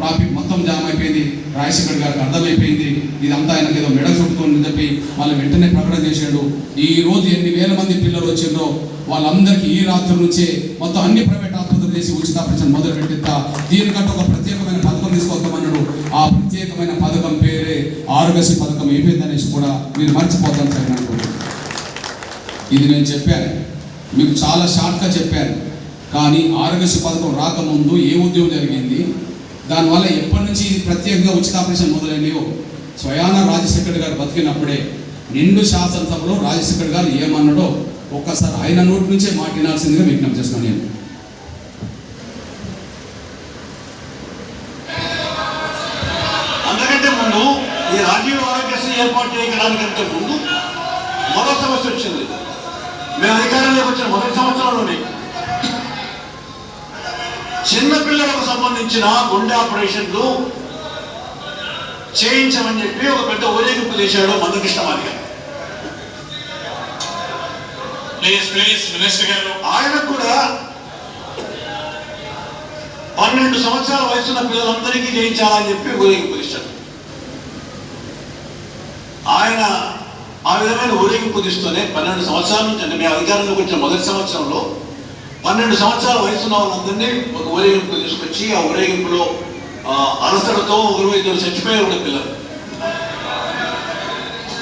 Traffic మొత్తం jam అయిపోయింది. రాజశేఖర్ గారికి అర్థమైపోయింది. ఇదంతా ఆయనకి ఏదో మెడ చుట్టుకొని చెప్పి వాళ్ళు వెంటనే ప్రకటన చేశాడు. ఈ రోజు ఎన్ని వేల మంది పిల్లలు వచ్చిండ్రో వాళ్ళందరికీ ఈ రాత్రి నుంచే మొత్తం అన్ని ప్రైవేట్ ఆసుపత్రులు చేసి ఉచిత ప్రచారం మొదలు పెట్టిస్తా. దీనికంటే ఒక ప్రత్యేకమైన పథకం తీసుకొస్తామన్నాడు. ఆ ప్రత్యేకమైన పథకం పేరే ఆరోగ్యశ్రీ పథకం. ఏమైందనేసి కూడా మీరు మర్చిపోతాను సార్ ఇది నేను చెప్పాను. మీకు చాలా షార్ట్గా చెప్పాను. కానీ ఆరోగ్యశ్రీ పథకం రాకముందు ఏ ఉద్యోగం జరిగింది? దానివల్ల ఎప్పటి నుంచి ఇది ప్రత్యేకంగా ఉచిత ఆపరేషన్ మొదలైనయో స్వయాన రాజశేఖర్ గారు బతికినప్పుడే నిండు శాసనసభలో రాజశేఖర్ గారు ఏమన్నాడో ఒక్కసారి ఆయన నోటి నుంచే మాట్లాడాల్సిందిగా విజ్ఞప్తి చేస్తున్నాను నేను. అందుకంటే ముందు ఈ రాజీవ్ ఆరోగ్యశ్రీ ఏర్పాటు చేయడానికంటే ముందు మరో సమస్య వచ్చింది. మేము అధికారంలోకి వచ్చిన మొదటి సంవత్సరంలోనే చిన్న పిల్లలకు సంబంధించిన గుండె ఆపరేషన్లు చేయించమని చెప్పి ఒక పెద్ద ఊరేగింపు చేశాడు Mandakrishna Madiga. Please please minister గారు. ఆయన కూడా పన్నెండు సంవత్సరాల వయసున్న పిల్లలందరికీ చేయించాలని చెప్పి ఊరేగింపు తీశాడు. ఆయన ఆ విధమైన ఊరేగింపు తీస్తూనే పన్నెండు సంవత్సరాల నుంచి అంటే మేము అధికారంలోకి వచ్చిన మొదటి సంవత్సరంలో పన్నెండు సంవత్సరాల వయసున్న వాళ్ళందరినీ ఒక ఊరేగింపు తీసుకొచ్చి ఆ ఊరేగింపులో ఆ, అలసటతో ఒకరు ఇద్దరు చచ్చిపోయారు కూడా పిల్లలు.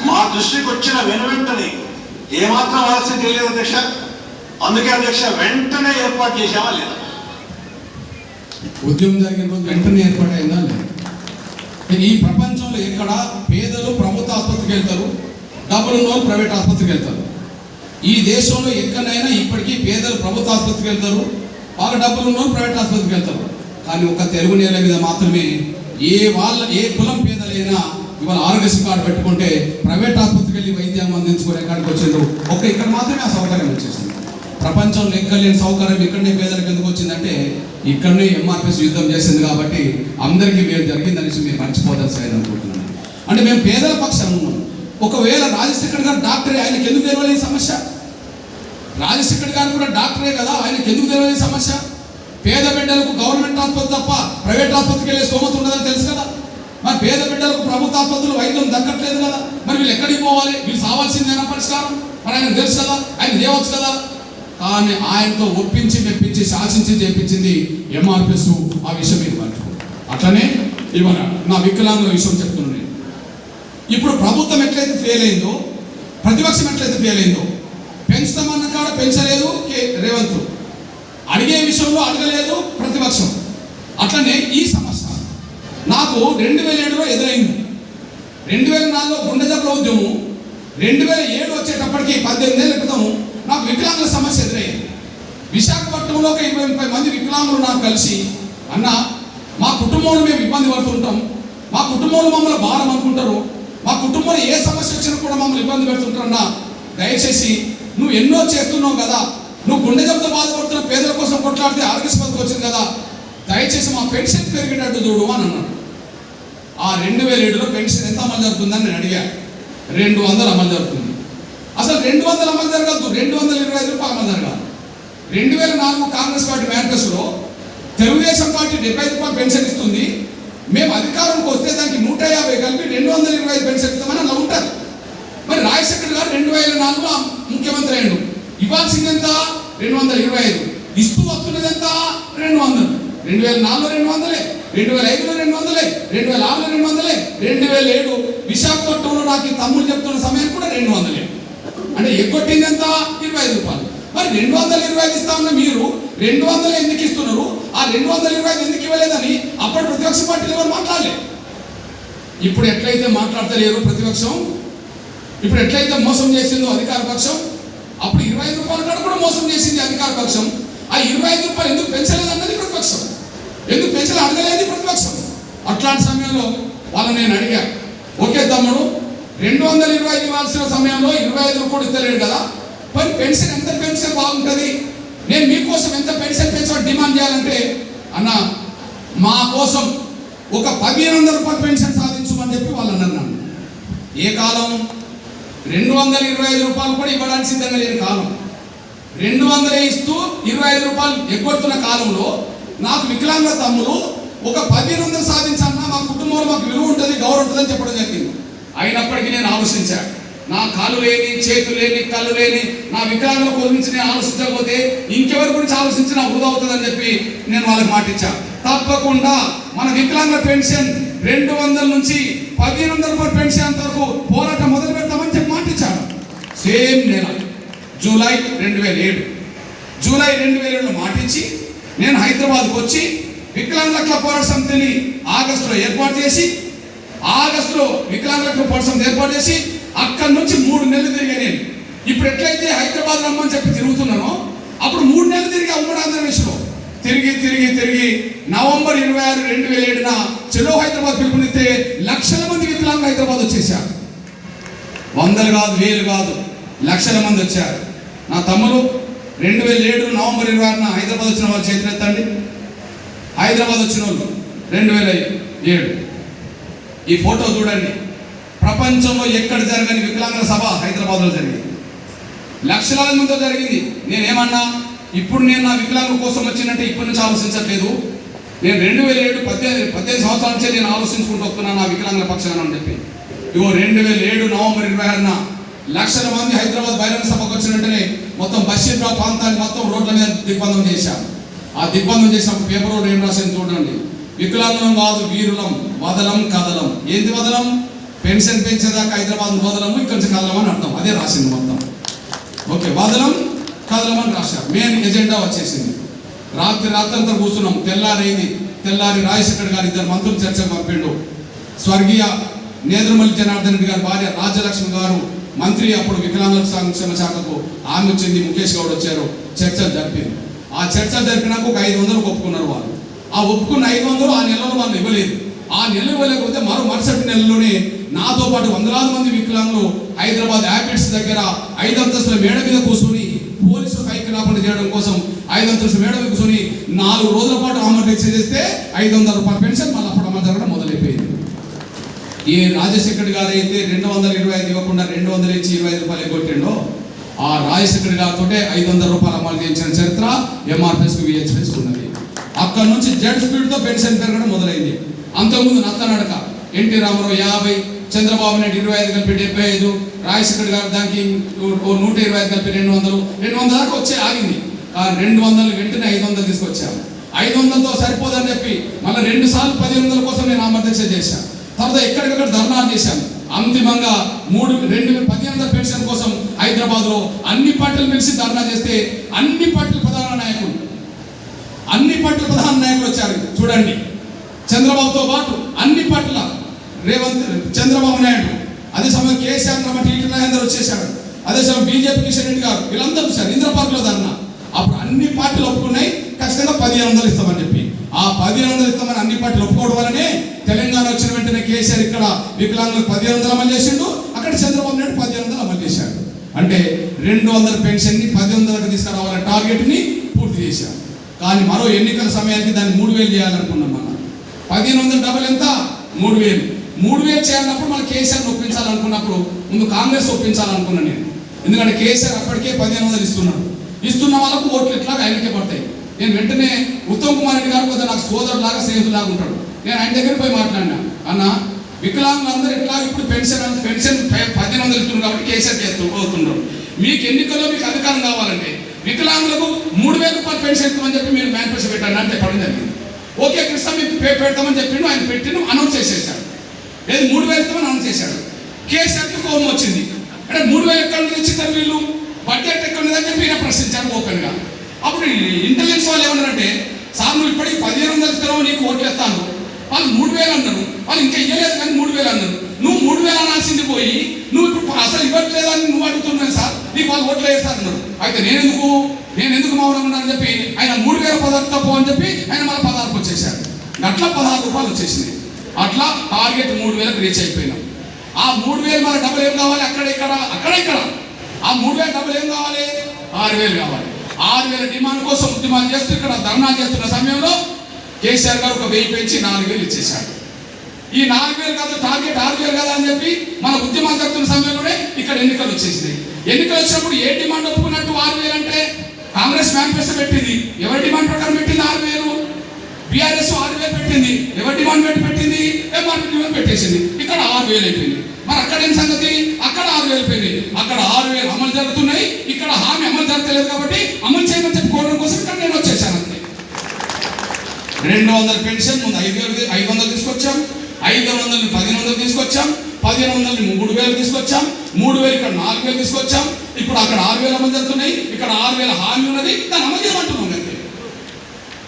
మా దృష్టికి వచ్చిన వెను వెంటనే ఏమాత్రం ఆలస్యం తెలియదు అధ్యక్ష. అందుకే అధ్యక్ష వెంటనే ఏర్పాటు చేశామా లేదా? ఉద్యమం జరిగిన రోజు వెంటనే ఏర్పాటైందా లేదా? ఈ ప్రపంచంలో ఎక్కడ పేదలు ప్రభుత్వ ఆసుపత్రికి వెళ్తారు డబ్బులు ప్రైవేట్ ఆసుపత్రికి వెళ్తారు. ఈ దేశంలో ఎక్కడైనా ఇప్పటికీ పేదలు ప్రభుత్వ ఆసుపత్రికి వెళ్తారు బాగా డబ్బులు ఉన్న ప్రైవేట్ ఆసుపత్రికి వెళ్తారు. కానీ ఒక తెలుగు నేల మీద మాత్రమే ఏ వాళ్ళ ఏ కులం పేదలైనా ఇవాళ ఆరోగ్యశ్రీ కార్డు పెట్టుకుంటే ప్రైవేట్ ఆసుపత్రికి వెళ్ళి వైద్యం అందించుకునే కాడికి వచ్చిండ్రు ఒక ఇక్కడ మాత్రమే ఆ సౌకర్యం వచ్చేసింది. ప్రపంచంలో ఎక్కలేని సౌకర్యం ఇక్కడనే పేదలకు ఎందుకు వచ్చిందంటే ఇక్కడనే ఎంఆర్పిఎస్ యుద్ధం చేసింది కాబట్టి అందరికీ మేము జరిగిందనేసి మేము మర్చిపోతారు సార్ అనుకుంటున్నాను. అంటే మేము పేదల పక్షం ఉన్నాం. ఒకవేళ రాజశేఖర్ గారు డాక్టరే ఆయనకి ఎందుకు తెలవలేదు సమస్య? రాజశేఖర్ గారు కూడా డాక్టరే కదా ఆయనకి ఎందుకు తెలియదు సమస్య? పేద బిడ్డలకు గవర్నమెంట్ ఆసుపత్రి తప్ప ప్రైవేట్ ఆసుపత్రికి వెళ్ళే స్తోమత ఉండదని తెలుసు కదా. మరి పేద బిడ్డలకు ప్రభుత్వ ఆసుపత్రులు వైద్యం దక్కట్లేదు కదా. మరి వీళ్ళు ఎక్కడికి పోవాలి? వీళ్ళు సావాల్సిందేనా పరిష్కారం? మరి ఆయన తెలుసు కదా ఆయన దేవచ్చు కదా. కానీ ఆయనతో ఒప్పించి మెప్పించి శాసించి చేపించింది ఎంఆర్పిఎస్ ఆ విషయం మీరు అట్లనే ఇవాళ నా వికలాంగుల విషయం చెప్తున్నాను. ఇప్పుడు ప్రభుత్వం ఎట్లయితే ఫెయిల్ అయిందో ప్రతిపక్షం ఎట్లయితే ఫెయిల్ అయిందో పెంచుతామన్న కాడ పెంచలేదు కే రేవంత్. అడిగే విషయంలో అడగలేదు ప్రతిపక్షం. అట్లనే ఈ సమస్య. నాకు రెండు వేల ఏడులో ఎదురైంది. రెండు వేల నాలుగులో గుండె జబ్బుల ఉద్యమం రెండు వేల ఏడు వచ్చేటప్పటికి పద్దెనిమిది ఏళ్ళ క్రితం నాకు వికలాంగుల సమస్య ఎదురయ్యింది. విశాఖపట్నంలో ఒక ఇరవై ముప్పై మంది వికలాంగులు నాకు కలిసి అన్న మా కుటుంబంలో మేము ఇబ్బంది పడుతుంటాం. మా కుటుంబంలో మమ్మల్ని భారం అనుకుంటారు మా కుటుంబంలో ఏ సమస్య వచ్చినా కూడా మమ్మల్ని ఇబ్బంది పెడుతుంటారన్నా దయచేసి నువ్వు ఎన్నో చేస్తున్నావు కదా నువ్వు గుండె జబ్బుతో బాధపడుతున్న పేదల కోసం కొట్లాడితే ఆరోగ్య పథకం వచ్చింది కదా దయచేసి మా పెన్షన్ పెరిగేటట్టు చూడు అని అన్నాడు. ఆ రెండు వేల ఏడులో పెన్షన్ ఎంత అమలు జరుగుతుందని నేను అడిగాను రెండు వందలు అమలు జరుగుతుంది. అసలు రెండు వందలు అమలు జరగదు రెండు వందల ఇరవై ఐదు రూపాయలు అమలు జరగాలి. రెండు వేల నాలుగు కాంగ్రెస్ పార్టీ మేనిఫెస్టోలో తెలుగుదేశం పార్టీ డెబ్బై ఐదు రూపాయలు పెన్షన్ ఇస్తుంది మేము అధికారంకి వస్తే దానికి నూట యాభై కలిపి రెండు వందల ఇరవై ఐదు పెన్షన్ ఇస్తామని అలా ఉంటుంది మరి రాజశేఖర్ గారు రెండు వేల నాలుగులో ముఖ్యమంత్రి అయ్యాడు. ఇవ్వాల్సింది ఎంత? రెండు వందల ఇరవై ఐదు. ఇస్తూ వస్తున్నది ఎంత? రెండు వందలు. రెండు వేల నాలుగులో రెండు వందలే. రెండు వేల ఐదులో రెండు వందలే. రెండు వేల ఆరులో రెండు వందలే. రెండు వేల ఏడు విశాఖపట్నంలో నాకు తమ్ముడు చెప్తున్న సమయం కూడా రెండు వందలే. అంటే ఎగ్గొట్టింది ఎంత? ఇరవై ఐదు రూపాయలు. మరి రెండు వందల ఇరవై ఐదు ఇస్తామన్న మీరు రెండు వందలు ఎందుకు ఇస్తున్నారు? ఆ రెండు వందల ఇరవై ఐదు ఎందుకు ఇవ్వలేదని అప్పటి ప్రతిపక్ష పార్టీలు ఎవరు మాట్లాడలేదు ఇప్పుడు ఎట్లయితే మాట్లాడతలేరు ప్రతిపక్షం? ఇప్పుడు ఎట్లయితే మోసం చేసిందో అధికార పక్షం? అప్పుడు ఇరవై ఐదు రూపాయల కాడ కూడా మోసం చేసింది అధికార పక్షం. ఆ ఇరవై ఐదు రూపాయలు ఎందుకు పెంచలేదు అన్నది ప్రతిపక్షం. ఎందుకు పెంచలే అడగలేదు ప్రతిపక్షం. అట్లాంటి సమయంలో వాళ్ళని నేను అడిగా ఓకే తమ్ముడు రెండు వందల ఇరవై ఐదు ఇవ్వాల్సిన సమయంలో ఇరవై ఐదు కూడా ఇస్తలేడు కదా మరి పెన్షన్ ఎంత పెన్షన్ బాగుంటుంది? నేను మీకోసం ఎంత పెన్షన్ పెంచడం డిమాండ్ చేయాలంటే అన్న మా కోసం ఒక పదిహేను వందల రూపాయలు పెన్షన్ సాధించమని చెప్పి వాళ్ళు అన్నారు. ఏ కాలం? రెండు వందల ఇరవై ఐదు రూపాయలు కూడా ఇవ్వడానికి సిద్ధంగా లేని కాలం. రెండు వందలే ఇస్తూ ఇరవై ఐదు రూపాయలు ఎగ్గొడుతున్న కాలంలో నాకు వికలాంగ తమ్ముడు ఒక పదిహేను వందలు సాధించాలన్నా మా కుటుంబంలో మాకు విలువ ఉంటుంది గౌరవం ఉంటుందని చెప్పడం జరిగింది. అయినప్పటికీ నేను ఆలోచించాను నా కాలు లేని చేతులు లేని కళ్ళు లేని నా వికలాంగుల గురించి నేను ఆలోచించకపోతే ఇంకెవరి గురించి ఆలోచించినా వృధా అవుతుందని చెప్పి నేను వాళ్ళకి మాట తప్పకుండా మన వికలాంగుల పెన్షన్ రెండు వందల నుంచి పదిహేను వందల రూపాయల పెన్షన్ అంత వరకు పోరాటం మొదలు పెడతామని చెప్పి మాటిచ్చాడు సేమ్ నెల జూలై రెండు వేల ఏడు. జూలై రెండు వేల ఏడులో మాటిచ్చి నేను హైదరాబాద్కు వచ్చి వికలాంగుల క్లబ్ పోరాట సమితిని ఆగస్టులో ఏర్పాటు చేసి ఆగస్టులో వికలాంగుల క్లబ్ పోరాట సమితి ఏర్పాటు చేసి అక్కడి నుంచి మూడు నెలలు తిరిగా నేను. ఇప్పుడు ఎట్లయితే హైదరాబాద్ రమ్మని చెప్పి తిరుగుతున్నానో అప్పుడు మూడు నెలలు తిరిగి ఉమ్మడి ఆంధ్రప్రదేశ్లో. తిరిగి తిరిగి తిరిగి నవంబర్ ఇరవై ఆరు రెండు వేల ఏడున చెలో హైదరాబాద్ పిలుపునిస్తే లక్షల మంది వికలాంగ హైదరాబాద్ వచ్చేసారు వందలు కాదు వేలు కాదు లక్షల మంది వచ్చారు. నా తమ్ముడు రెండు వేల ఏడు నవంబర్ ఇరవై ఆరున హైదరాబాద్ వచ్చిన వాళ్ళు చేతినెత్తండి హైదరాబాద్ వచ్చిన వాళ్ళు రెండు వేల ఏడు. ఈ ఫోటో చూడండి. ప్రపంచంలో ఎక్కడ జరగని వికలాంగుల సభ హైదరాబాద్లో జరిగింది. లక్షలాది మందితో జరిగింది. నేనేమన్నా? ఇప్పుడు నేను నా వికలాంగుల కోసం వచ్చినట్టే ఇప్పటి నుంచి ఆలోచించట్లేదు. నేను రెండు వేల ఏడు పద్దెనిమిది పద్దెనిమిది సంవత్సరాల నుంచి నేను ఆలోచించుకుంటూ వస్తున్నాను నా వికలాంగుల పక్షాన అని చెప్పి. ఇగో రెండు వేల ఏడు నవంబర్ ఇరవై ఆరున లక్షల మంది హైదరాబాద్ బహిరంగ సభకు వచ్చినట్టునే మొత్తం బషీర్రావు ప్రాంతాన్ని మొత్తం రోడ్ల మీద దిగ్బంధం చేశాం ఆ దిగ్బంధం చేసినప్పుడు పేపర్ రోడ్ ఏం రాసింది చూడండి. వికలాంగులం కాదు వీరులం వదలం కదలం. ఏంది వదలం? పెన్షన్ పెంచేదాకా హైదరాబాద్ వదలము ఇక్కడ నుంచి కదలం అని అర్థం. అదే రాసింది మొత్తం. ఓకే వదలం కదలం అని రాశారు. మెయిన్ ఎజెండా వచ్చేసింది. రాత్రి రాత్రంతా కూర్చున్నాం. తెల్లారైంది. తెల్లారి రాజశేఖర్ గారు ఇద్దరు మంత్రులు చర్చ పంపిండు. స్వర్గీయ నేద్రమల్లి జనార్దన్ రెడ్డి గారి భార్య రాజ్యలక్ష్మి గారు మంత్రి అప్పుడు వికలాంగుల సంక్షేమ శాఖకు ఆమె వచ్చింది ముఖేష్ గౌడ్ వచ్చారు. చర్చలు జరిపింది. ఆ చర్చ జరిపినాక ఒక ఐదు వందలు ఒప్పుకున్నారు వాళ్ళు. ఆ ఒప్పుకున్న ఐదు వందలు ఆ నెలలో వాళ్ళు ఇవ్వలేదు. ఆ నెల ఇవ్వలేకపోతే మరో మరుసటి పాటు వందలాది మంది వికలాంగులు హైదరాబాద్ యాపిడ్స్ దగ్గర ఐదు అంతస్తుల మేడ మీద కూర్చొని పోలీసులు పైకి రాకుండా చేయడం కోసం ఐదు అంతస్తుల మేడ మీద కూర్చొని నాలుగు రోజుల పాటు అమలు దీక్ష చేస్తే ఐదు వందల రూపాయల పెన్షన్ మళ్ళీ అప్పుడు జరగడం మొదలైపోయింది. ఏ రాజశేఖర్ గారు అయితే రెండు వందల ఇరవై ఐదు ఇవ్వకుండా రెండు వందలు ఇచ్చి ఇరవై ఐదు రూపాయలు ఎగ్గొట్టిండో ఆ రాజశేఖర్ గారితో ఐదు వందల రూపాయలు అమలు చేయించిన చరిత్ర ఎంఆర్పిఎస్ విహెచ్పిఎస్ ఉన్నది. అక్కడ నుంచి జెడ్ స్పీడ్తో పెన్షన్ పెరగడం మొదలైంది. అంతకుముందు నత్తనడక ఎన్టీ రామారావు యాభై చంద్రబాబు నాయుడు ఇరవై ఐదు కలిపి డెబ్బై ఐదు రాజశేఖర్ గారు దానికి ఓ నూట ఇరవై ఐదు కలిపి రెండు వందలు. రెండు వందల దాకా వచ్చే ఆగింది. రెండు వందలు వెంటనే ఐదు వందలు తీసుకొచ్చాము ఐదు వందలతో సరిపోదని చెప్పి మళ్ళీ రెండు సార్లు పది వందల కోసం నేను ఆమర్దీక్ష చేశాను. తర్వాత ఎక్కడికక్కడ ధర్నాలు చేశాను అంతిమంగా మూడు రెండు వేల వందల పెన్షన్ కోసం హైదరాబాద్లో అన్ని పార్టీలు కలిసి ధర్నా చేస్తే అన్ని పార్టీల ప్రధాన నాయకులు అన్ని పార్టీల ప్రధాన నాయకులు వచ్చారు. చూడండి. చంద్రబాబుతో పాటు అన్ని పార్టీల రేవంత్ చంద్రబాబు నాయుడు. అదే సమయం కేసీఆర్ కాబట్టి టీటీ రాజేందర్ వచ్చేసాడు అదే సమయం బీజేపీ కిషన్ రెడ్డి గారు వీళ్ళందరూ సార్ ఇంద్ర పార్కులో అప్పుడు అన్ని పార్టీలు ఒప్పుకున్నాయి. ఖచ్చితంగా పదిహేను వందలు ఇస్తామని చెప్పి. ఆ పదిహేను వందలు ఇస్తామని అన్ని పార్టీలు ఒప్పుకోవడం వల్లనే తెలంగాణ వచ్చిన వెంటనే కేసీఆర్ ఇక్కడ వికలాంగులకు పదిహేను వందలు అమలు చేసిండు. అక్కడ చంద్రబాబు నాయుడు పదిహేను వందలు అమలు చేశాడు. అంటే రెండు వందల పెన్షన్ని పది వందలకు తీసుకురావాలనే టార్గెట్ని పూర్తి చేశారు. కానీ మరో ఎన్నికల సమయానికి దాన్ని మూడు వేలు చేయాలనుకున్నాం మనం. పదిహేను వందల డబల్ ఎంత? మూడు వేలు. మూడు వేలు చేరినప్పుడు మన కేసీఆర్ని ఒప్పించాలనుకున్నప్పుడు ముందు కాంగ్రెస్ ఒప్పించాలనుకున్నాను నేను. ఎందుకంటే కేసీఆర్ అప్పటికే పదిహేను వందలు ఇస్తున్నాడు. ఇస్తున్న వాళ్ళకు ఓట్లు ఎట్లా ఆయనకే పడతాయి. నేను వెంటనే ఉత్తమ్ కుమార్ రెడ్డి గారు కొద్దిగా నాకు సోదరులాగా స్నేహితులాగా ఉంటాడు. నేను ఆయన దగ్గర పోయి మాట్లాడినా. అన్న వికలాంగులందరూ ఇట్లా ఇప్పుడు పెన్షన్ పెన్షన్ పదిహేను వందలు ఇస్తున్నారు కాబట్టి కేసీఆర్ చేస్తూ పోతున్నారు మీకు ఎన్నికల్లో మీకు అధికారం కావాలంటే వికలాంగులకు మూడు వేల రూపాయలు పెన్షన్ ఇస్తామని చెప్పి మీరు మేనిఫెస్టో పెట్టండి. అంటే పడడం జరిగింది. ఓకే కృష్ణ మీకు పెడతామని చెప్పిండు ఆయన పెట్టిన అనౌన్స్ చేసేసాడు లేదు మూడు వేలు ఇస్తామని అనౌన్స్ చేశాడు కేసీఆర్కి కోపం వచ్చింది. అంటే మూడు వేలు ఎక్కడ నుంచి ఇచ్చారు వీళ్ళు బడ్జెట్ ఎక్కడ ఉందని చెప్పి ఈయన ప్రశ్నించారు ఓపెన్గా అప్పుడు ఇంటెలిజెన్స్ వాళ్ళు ఏమన్నారంటే సార్ నువ్వు ఇప్పటికి పదిహేను వందలు ఇస్తున్నావు నీకు ఓట్లు వేస్తాను. వాళ్ళు మూడు వేలు అన్నారు. వాళ్ళు ఇంకా ఇవ్వలేదు కానీ మూడు వేలు అన్నారు. నువ్వు మూడు వేలు అనాల్సింది పోయి నువ్వు ఇప్పుడు అసలు ఇవ్వట్లేదని నువ్వు అడుగుతున్నావు సార్. నీకు వాళ్ళు ఓట్లు వేస్తారు అన్నారు. అయితే నేను ఎందుకు నేను ఎందుకు మౌనం ఉన్నానని చెప్పి ఆయన మూడు వేల పదార్థం తప్పు అని చెప్పి ఆయన మళ్ళీ పదార్థం వచ్చేసారు. అట్లా పదహారు రూపాయలు వచ్చేసినాయి. అట్లా టార్గెట్ మూడు వేలకు రీచ్ అయిపోయినాం. ఆ మూడు వేలు మన డబ్బులు ఏం కావాలి? అక్కడ ఇక్కడ అక్కడ ఇక్కడ. ఆ మూడు వేల డబ్బులు ఏం కావాలి? ఆరు వేలు కావాలి. ఆరు వేల డిమాండ్ కోసం ఉద్యమాలు చేస్తూ ఇక్కడ ధర్నా చేస్తున్న సమయంలో కేసీఆర్ గారు ఒక వెయ్యి పెంచి నాలుగు వేలు ఇచ్చేశాడు. ఈ నాలుగు వేలు కాదు టార్గెట్ ఆరు వేలు కదా అని చెప్పి మన ఉద్యమం జరుగుతున్న సమయంలోనే ఇక్కడ ఎన్నికలు వచ్చేసింది ఎన్నికలు వచ్చినప్పుడు ఏ డిమాండ్ ఒప్పుకున్నట్టు ఆరు వేలు అంటే కాంగ్రెస్ మేనిఫెస్టో పెట్టింది. ఎవరి డిమాండ్ ప్రకారం పెట్టింది? ఆరు వేలు. బీఆర్ఎస్ ఆరు వేలు పెట్టింది? ఎవరి డిమాండ్ పెట్టి పెట్టింది? ఎంఆర్పీ డిమాండ్ పెట్టేసింది. ఇక్కడ ఆరు వేలు అయిపోయింది. మరి అక్కడ ఏం సంగతి? అక్కడ ఆరు వేలు అయిపోయింది. అక్కడ ఆరు వేలు అమలు జరుగుతున్నాయి. ఇక్కడ హామీ అమలు జరగలేదు కాబట్టి అమలు చేయమని చెప్పుకోవడం కోసం ఇక్కడ నేను వచ్చేసాను అంతే. రెండు వందల పెన్షన్ ముందు ఐదు వేలు ఐదు వందలు తీసుకొచ్చాం. ఐదు వందలని పదిహేను వందలు తీసుకొచ్చాం. పదిహేను వందలని మూడు వేలు తీసుకొచ్చాం. మూడు వేలు ఇక్కడ నాలుగు వేలు తీసుకొచ్చాం. ఇప్పుడు అక్కడ ఆరు వేలు అమలు జరుగుతున్నాయి. ఇక్కడ ఆరు వేల హామీ ఉన్నది. దాన్ని అమలు చేయమంటున్నాం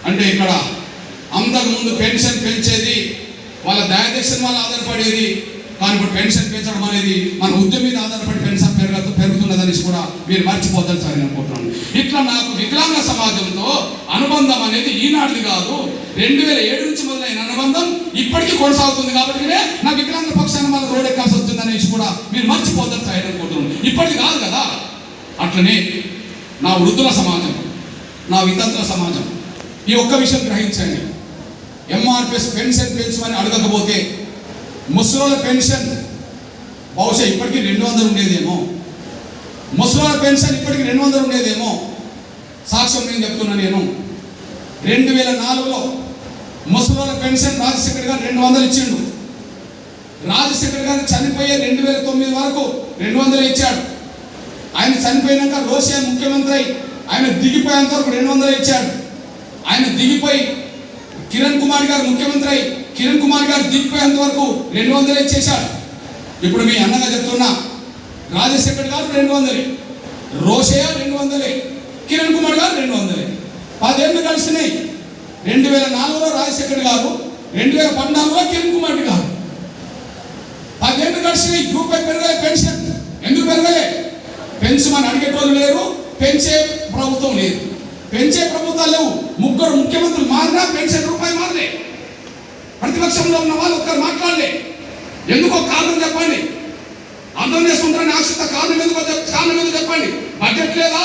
అంటే ఇక్కడ అందరి ముందు పెన్షన్ పెంచేది వాళ్ళ దయాదక్షిణ వల్ల ఆధారపడేది కానీ ఇప్పుడు పెన్షన్ పెంచడం అనేది మన ఉద్యమం మీద ఆధారపడి పెన్షన్ పెరుగు పెరుగుతున్నదని కూడా మీరు మర్చిపోద్దని సార్ నేను అనుకుంటున్నాను. ఇట్లా నాకు వికలాంగ సమాజంతో అనుబంధం అనేది ఈనాటిది కాదు. రెండు వేల ఏడు నుంచి మొదలైన అనుబంధం ఇప్పటికీ కొనసాగుతుంది కాబట్టి నా వికలాంగ పక్షాన మన రోడ్ ఎక్కాల్సి వస్తుందనే కూడా మీరు మర్చిపోద్దని సార్ అనుకుంటున్నాను. ఇప్పటికి కాదు కదా. అట్లనే నా వృద్ధుల సమాజం నా వితంతుల సమాజం ఈ ఒక్క విషయం గ్రహించండి. ఎంఆర్పిఎస్ పెన్షన్ పెంచమని అడగకపోతే ముసలోళ్ళ పెన్షన్ బహుశా ఇప్పటికీ రెండు వందలు ఉండేదేమో. ముసలోళ్ళ పెన్షన్ ఇప్పటికీ రెండు వందలు ఉండేదేమో. సాక్ష్యం నేను చెప్తున్నా నేను. రెండు వేల నాలుగులో ముసలోళ్ళ పెన్షన్ రాజశేఖర్ గారు రెండు వందలు ఇచ్చిండు. రాజశేఖర్ గారు చనిపోయే రెండు వేల తొమ్మిది వరకు రెండు వందలు ఇచ్చాడు. ఆయన చనిపోయినాక రోషియా ముఖ్యమంత్రి అయి ఆయన దిగిపోయేంత వరకు రెండు వందలు ఇచ్చాడు. ఆయన దిగిపోయి కిరణ్ కుమార్ గారు ముఖ్యమంత్రి అయి కిరణ్ కుమార్ గారు దిగిపోయేంత వరకు రెండు వందలు ఇచ్చేశాడు ఇప్పుడు మీ అన్నగా చెప్తున్నా రాజశేఖర్ గారు రెండు వందలే రోషయ్య రెండు వందలే కిరణ్ కుమార్ గారు రెండు వందలే. పదేళ్ళు కలిసినాయి. రెండు వేల నాలుగులో రాజశేఖర్ గారు రెండు వేల పద్నాలుగులో కిరణ్ కుమార్ గారు. పదేళ్ళు కలిసినాయి. Group పెరగలే pension. ఎందుకు పెరగలే? పెంచమని అడిగేటోళ్ళు లేరు పెంచే ప్రభుత్వం లేదు. పెంచే ప్రభుత్వాలు లేవు. ముగ్గురు ముఖ్యమంత్రులు మారినా పెన్షన్ రూపాయి మారలే. ప్రతిపక్షంలో ఉన్న వాళ్ళు ఒక్కరు మాట్లాడలే. ఎందుకో కారణం చెప్పండి. అర్థం చేసుకుంటారని ఆశిత కారణం ఎందుకో కారణం ఎందుకు చెప్పండి. బడ్జెట్ లేదా?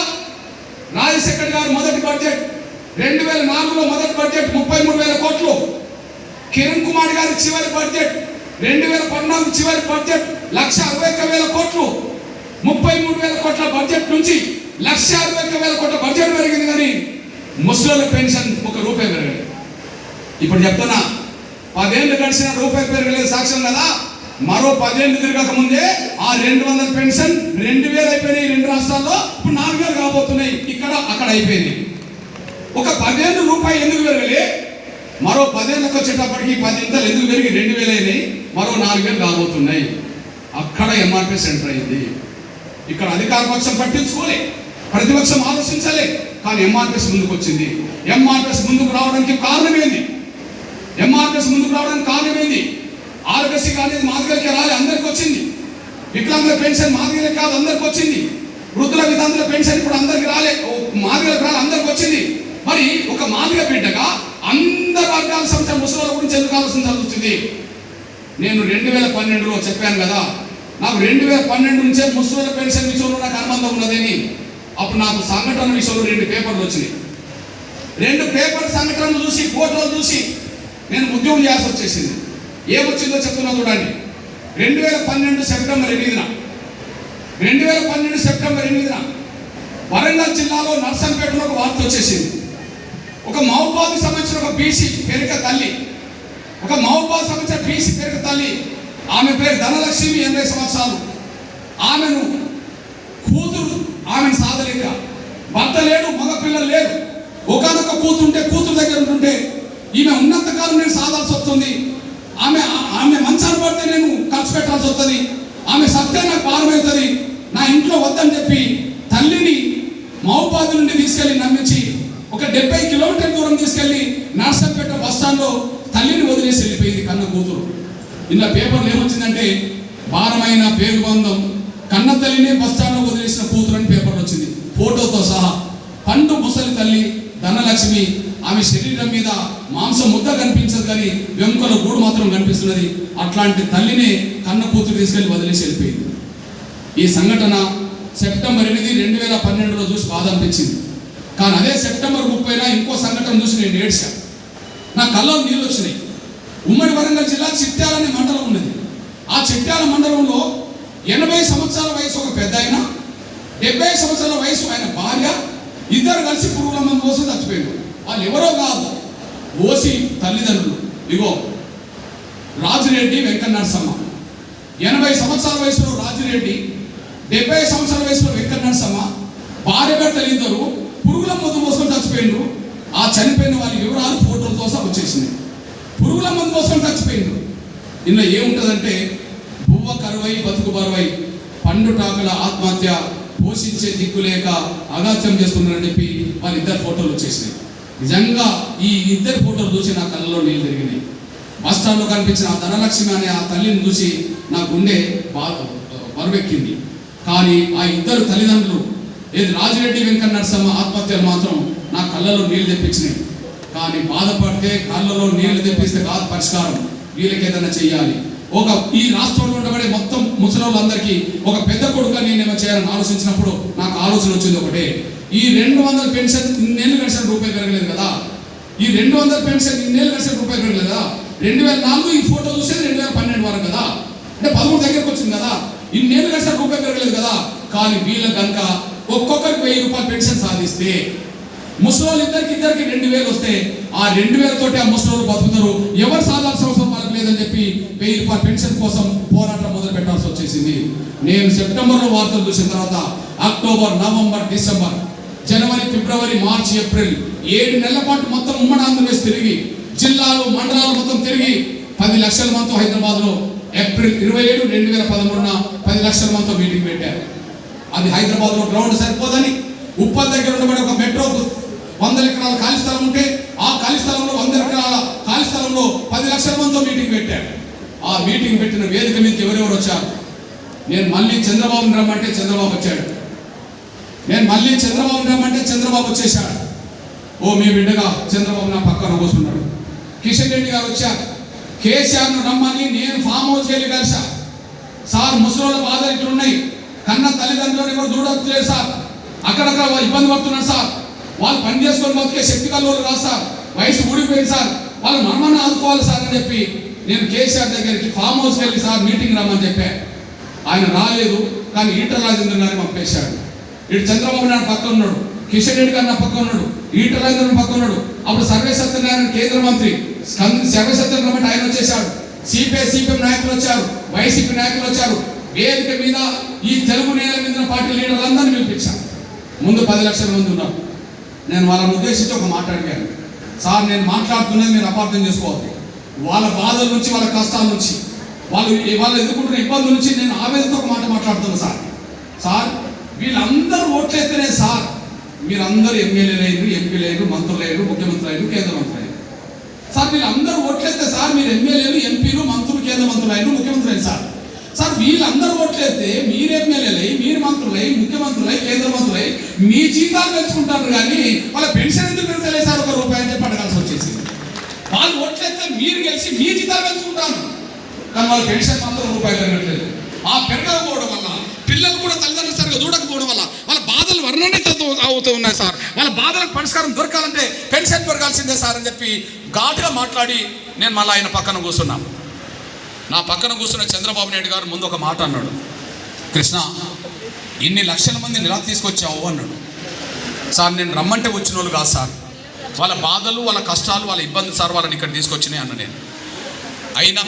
రాజశేఖర్ గారు మొదటి బడ్జెట్. రెండు వేల నాలుగులో మొదటి బడ్జెట్ ముప్పై మూడు వేల కోట్లు. కిరణ్ కుమార్ గారి చివరి బడ్జెట్. రెండు వేల పద్నాలుగు చివరి బడ్జెట్ లక్ష అరవై ఒక్క వేల కోట్లు. ముప్పై మూడు వేల కోట్ల బడ్జెట్ నుంచి లక్ష అరవై ఒక్క వేల కోట్ల బడ్జెట్ పెరిగింది కానీ ముసలి పెన్షన్ ఒక రూపాయి పెరగలేదు. ఇప్పుడు చెప్తున్నా పదేళ్ళు గడిచిన రూపాయి పెరగలేదు సాక్ష్యం కదా. మరో పదేళ్ళు తిరగక ముందే ఆ రెండు వందల పెన్షన్ రెండు వేలు అయిపోయినాయి రెండు రాష్ట్రాల్లో. ఇప్పుడు నాలుగు వేలు కాబోతున్నాయి. ఇక్కడ అక్కడ అయిపోయింది. ఒక పదేళ్ళు రూపాయి ఎందుకు పెరగలే? మరో పదేళ్ళకి వచ్చేటప్పటికి పది ఇంతలు ఎందుకు పెరిగి రెండు వేలు అయినాయి? మరో నాలుగు వేలు కాబోతున్నాయి. అక్కడ ఎంఆర్పీ సెంటర్ అయింది. ఇక్కడ అధికార పక్షం పట్టించుకోలే. ప్రతిపక్షం ఆలోచించలే. కానీ ఎంఆర్పిఎస్ ముందుకు వచ్చింది ఎంఆర్పిఎస్ ముందుకు రావడానికి కారణమేంది? ఏంది ఎంఆర్పిఎస్ ముందుకు రావడానికి కారణం ఆర్ఎస్సీ ఆరోగ్యశ్రీ మా దగ్గరికి రాలే అందరికి వచ్చింది. వికలాంగుల పెన్షన్ మాదిగలకి కాదు అందరికి వచ్చింది. వృద్ధుల విధాంతుల పెన్షన్ ఇప్పుడు అందరికి రాలే. ఓ మాదిగలకు రాలే అందరికి వచ్చింది. మరి ఒక మాదిగ బిడ్డగా అందరు వర్గాల సంస్థ ముసలి గురించి ఎందుకు ఆలోచించాల్సి వచ్చింది నేను రెండు వేల పన్నెండులో చెప్పాను కదా. నాకు రెండు వేల పన్నెండు నుంచే ముసలి పెన్షన్ విషయంలో నాకు అనుబంధం ఉన్నదని అప్పుడు నాకు సంఘటన విషయంలో రెండు పేపర్లు వచ్చినాయి. రెండు పేపర్ సంఘటనలు చూసి ఫోటోలు చూసి నేను ఉద్యోగం చేయాల్సి వచ్చేసింది. ఏమొచ్చిందో చెప్తున్నా చూడండి. రెండు వేల పన్నెండు సెప్టెంబర్ ఎనిమిదిన రెండు వేల పన్నెండు సెప్టెంబర్ ఎనిమిదిన వరంగల్ జిల్లాలో నర్సంపేటలో ఒక వార్త వచ్చేసింది. ఒక మహబాద్ సంబంధించిన ఒక బీసీ పెరిక తల్లి ఒక మహబాద్ సంబంధించిన బీసీ పెరిక తల్లి ఆమె పేరు ధనలక్ష్మి ఎనభై సంవత్సరాలు. ఆమెను కూతురు ఆమెను సాధలేక. భర్త లేడు మగ లేరు. ఒకనొక కూతుంటే కూతురు దగ్గర ఉంటుంటే ఈమె ఉన్నంతకాలం నేను సాధాల్సి వస్తుంది. ఆమె ఆమె మంచాన్ని పడితే నేను ఖర్చు పెట్టాల్సి వస్తుంది. ఆమె సత్తే నాకు భారమవుతుంది నా ఇంట్లో వద్దని చెప్పి తల్లిని మహబాద్ నుండి తీసుకెళ్ళి నమ్మించి ఒక డెబ్బై కిలోమీటర్ దూరం తీసుకెళ్ళి నర్సంపేట బస్ స్టాండ్లో తల్లిని వదిలేసి వెళ్ళిపోయింది కన్న కూతురు. నిన్న పేపర్లు ఏమొచ్చిందంటే భారమైన పేరు బంధం కన్న తల్లినే బస్ స్టాండ్లో కూతురు అని పేపర్ వచ్చింది. ఫోటోతో సహా పండు ముసలి తల్లి ధనలక్ష్మి ఆమె శరీరం మీద మాంసం ముద్ద కనిపించదు కానీ వెంకల గూడు మాత్రం కనిపిస్తున్నది. అట్లాంటి తల్లిని కన్న కూతురు తీసుకెళ్ళి వదిలేసి వెళ్ళిపోయింది. ఈ సంఘటన సెప్టెంబర్ ఎనిమిది రెండు వేల పన్నెండులో చూసి బాధ అనిపించింది. కానీ అదే సెప్టెంబర్ ముప్పైన ఇంకో సంఘటన చూసి నేను ఏడ్చాను నా కళ్ళలో నీళ్ళు వచ్చినాయి. ఉమ్మడి వరంగల్ జిల్లా చిట్యాల అనే మండలం ఉన్నది. ఆ చిట్యాల మండలంలో ఎనభై సంవత్సరాల వయసు ఒక పెద్ద డెబ్బై సంవత్సరాల వయసు ఆయన భార్య ఇద్దరు కలిసి పురుగుల మందు కోసం చచ్చిపోయారు వాళ్ళు ఎవరో కాదు. ఓసి తల్లిదండ్రులు. ఇగో రాజిరెడ్డి వెంకట నరసమ్మ ఎనభై సంవత్సరాల వయసులో రాజిరెడ్డి డెబ్బై సంవత్సరాల వయసులో వెంకట నరసమ్మ భార్య భర్తలు ఇద్దరు పురుగుల మందు కోసం చచ్చిపోయిండ్రు. ఆ చనిపోయిన వారి వివరాలు ఫోటోలతో సహా వచ్చేసింది. పురుగుల మందు కోసం చచ్చిపోయిండ్రు. ఇందులో ఏముంటుందంటే బువ్వ కరువై బతుకు బరువై పండు టాకుల ఆత్మహత్య పోషించే దిక్కు లేక అగాత్యం చేస్తున్నారని చెప్పి వాళ్ళ ఇద్దరు ఫోటోలు వచ్చేసినాయి. నిజంగా ఈ ఇద్దరు ఫోటోలు చూసి నా కళ్ళలో నీళ్ళు తిరిగినాయి. బస్ స్టాండ్లో కనిపించిన ఆ ధనలక్ష్మి అనే ఆ తల్లిని చూసి నా గుండె బాధ బరువెక్కింది. కానీ ఆ ఇద్దరు తల్లిదండ్రులు ఏది రాజిరెడ్డి వెంకట నరసమ్మ ఆత్మహత్యలు మాత్రం నా కళ్ళలో నీళ్ళు తెప్పించినాయి. కానీ బాధపడితే కళ్ళలో నీళ్ళు తెప్పిస్తే కాదు పరిష్కారం. వీళ్ళకి ఏదైనా చెయ్యాలి. ఒక ఈ రాష్ట్రంలో ఉండబడే మొత్తం ముసలోళ్ళందరికీ ఒక పెద్ద కొడుకుగా నేనేమో చేయాలని ఆలోచించినప్పుడు నాకు ఆలోచన వచ్చింది ఒకటే. ఈ రెండు వందల పెన్షన్ ఇన్నేళ్ళు పెన్షన్ రూపాయి పెరగలేదు కదా. ఈ రెండు వందల పెన్షన్ ఇన్నేళ్ళు పెన్షన్ రూపాయి పెరగలేదు? కదా రెండు వేల నాలుగు ఈ ఫోటో చూసేది రెండు వేల పన్నెండు వరకు కదా. అంటే పదమూడు దగ్గరకు వచ్చింది కదా. ఇన్నేళ్ళు పెన్షన్ రూపాయి పెరగలేదు కదా. కానీ వీళ్ళ కనుక ఒక్కొక్కరికి వెయ్యి రూపాయలు పెన్షన్ సాధిస్తే ముసలోళ్ళు ఇద్దరికి ఇద్దరికి రెండు వేలు వస్తే ఆ రెండు వేలతోటి ఆ ముసలోళ్ళు బతుకుతారు. ఎవరు సాధాల్సిన అవసరం మనకు లేదని చెప్పి వెయ్యి రూపాయల పెన్షన్ కోసం పోరాటం మొదలు పెట్టాల్సి వచ్చేసింది. నేను సెప్టెంబర్లో వార్తలు చూసిన తర్వాత అక్టోబర్ నవంబర్ డిసెంబర్ జనవరి ఫిబ్రవరి మార్చి ఏప్రిల్ ఏడు నెలల పాటు మొత్తం ఉమ్మడి ఆంధ్రప్రదేశ్ తిరిగి జిల్లాలు మండలాలు మొత్తం తిరిగి పది లక్షల మందితో హైదరాబాద్లో ఏప్రిల్ ఇరవై ఏడు రెండు వేల పదమూడున పది లక్షల మందితో మీటింగ్ పెట్టారు. అది హైదరాబాద్లో గ్రౌండ్ సరిపోదని ఉప్పల్ దగ్గర ఉండబడి ఒక మెట్రో వందల ఎకరాల ఖాళీ స్థలం ఉంటే ఆ ఖాళీ స్థలంలో వంద ఎకరాల ఖాళీ స్థలంలో పది లక్షల మందితో మీటింగ్ పెట్టాడు ఆ మీటింగ్ పెట్టిన వేదిక మీదకి ఎవరెవరు వచ్చారు? నేను మళ్ళీ చంద్రబాబుని రమ్మంటే చంద్రబాబు వచ్చాడు. నేను మళ్ళీ చంద్రబాబుని రమ్మంటే చంద్రబాబు వచ్చేసాడు ఓ మీ బిడ్డగా చంద్రబాబు నా పక్కన కూర్చున్నాడు. కిషన్ రెడ్డి గారు వచ్చారు. కేసీఆర్ను రమ్మని నేను ఫామ్ హౌస్ వెళ్ళి కలిసా. సార్ ముసలోళ్ళ బాధలు ఇట్లున్నాయి. కన్న తల్లిదండ్రులు ఎవరు చూడట్లేదు సార్. అక్కడక్కడ ఇబ్బంది పడుతున్నారు సార్. వాళ్ళు పని చేసుకొని బతికే శక్తి కల్లోలు కాదు సార్. వయసు ఊడిపోయింది సార్. వాళ్ళు మనమని ఆదుకోవాలి సార్ అని చెప్పి నేను కేసీఆర్ దగ్గరికి ఫామ్ హౌస్కి వెళ్ళి సార్ మీటింగ్ రమ్మని చెప్పాను ఆయన రాలేదు కానీ ఈటల రాజేంద్ర గారిని పంపేశాడు ఇటు చంద్రబాబు నాయుడు పక్క ఉన్నాడు కిషన్ రెడ్డి గారు నా పక్క ఉన్నాడు ఈటల రాజేంద్ర పక్క ఉన్నాడు. అప్పుడు సర్వే సత్యనారాయణ కేంద్ర మంత్రి స్కంద- సర్వే సత్యనారాయణ ఆయన వచ్చేసాడు సిపిఐ సిపిఎం నాయకులు వచ్చారు వైసీపీ నాయకులు వచ్చారు. వేదిక మీద ఈ తెలుగు నేల మీద పార్టీ లీడర్లందరినీ పిలిపించాను ముందు పది లక్షల మంది ఉన్నారు. నేను వాళ్ళని ఉద్దేశించి ఒక మాట్లాడాను సార్ నేను మాట్లాడుతున్నది మీరు అపార్థం చేసుకోవద్దు వాళ్ళ బాధల నుంచి వాళ్ళ కష్టాల నుంచి వాళ్ళు వాళ్ళు ఎదుర్కొంటున్న ఇబ్బందుల నుంచి నేను ఆవేదనతో ఒక మాట మాట్లాడుతున్నాను సార్. సార్ వీళ్ళందరూ ఓట్లేస్తేనే సార్ మీరందరూ ఎమ్మెల్యే అయ్యారు ఎంపీలు అయ్యారు మంత్రులు అయ్యారు ముఖ్యమంత్రులు అయ్యారు కేంద్ర మంత్రి అయ్యారు సార్ వీళ్ళందరూ ఓట్లేస్తే సార్ మీరు ఎమ్మెల్యేలు ఎంపీలు మంత్రులు కేంద్ర మంత్రులు అయ్యారు ముఖ్యమంత్రి అయ్యారు సార్. సార్ వీళ్ళందరూ ఓట్లేస్తే మీరు ఎమ్మెల్యేలై మీరు మంత్రులై ముఖ్యమంత్రులై కేంద్ర మంత్రులై మీ జీతాలు పెంచుకుంటారు కానీ వాళ్ళ పెన్షన్ ఎందుకు పెంచలేదు సార్ ఒక రూపాయి అని చెప్పి అడగాల్సి వచ్చేసింది. వాళ్ళు ఓట్లేస్తే మీరు గెలిచి మీ జీతాలు పెంచుకుంటాను కానీ వాళ్ళ పెన్షన్ మాత్రం రూపాయలు పెరగట్లేదు. ఆ పెరగకపోవడం వల్ల పిల్లలు కూడా తల్లిదండ్రులు సరిగా చూడకపోవడం వల్ల వాళ్ళ బాధలు వర్ణనితతో అవుతూ ఉన్నాయి సార్. వాళ్ళ బాధలకు పరిష్కారం దొరకాలంటే పెన్షన్ పెరగాల్సిందే సార్ అని చెప్పి ఘాటుగా మాట్లాడి నేను మళ్ళీ ఆయన పక్కన కూర్చున్నాను. నా పక్కన కూర్చున్న చంద్రబాబు నాయుడు గారు ముందు ఒక మాట అన్నాడు. కృష్ణ ఇన్ని లక్షల మందిని ఎలా తీసుకొచ్చావు అన్నాడు. సార్ నేను రమ్మంటే వచ్చిన వాళ్ళు కాదు సార్. వాళ్ళ బాధలు వాళ్ళ కష్టాలు వాళ్ళ ఇబ్బంది సార్ వాళ్ళని ఇక్కడ తీసుకొచ్చినాయి అన్న నేను. అయినా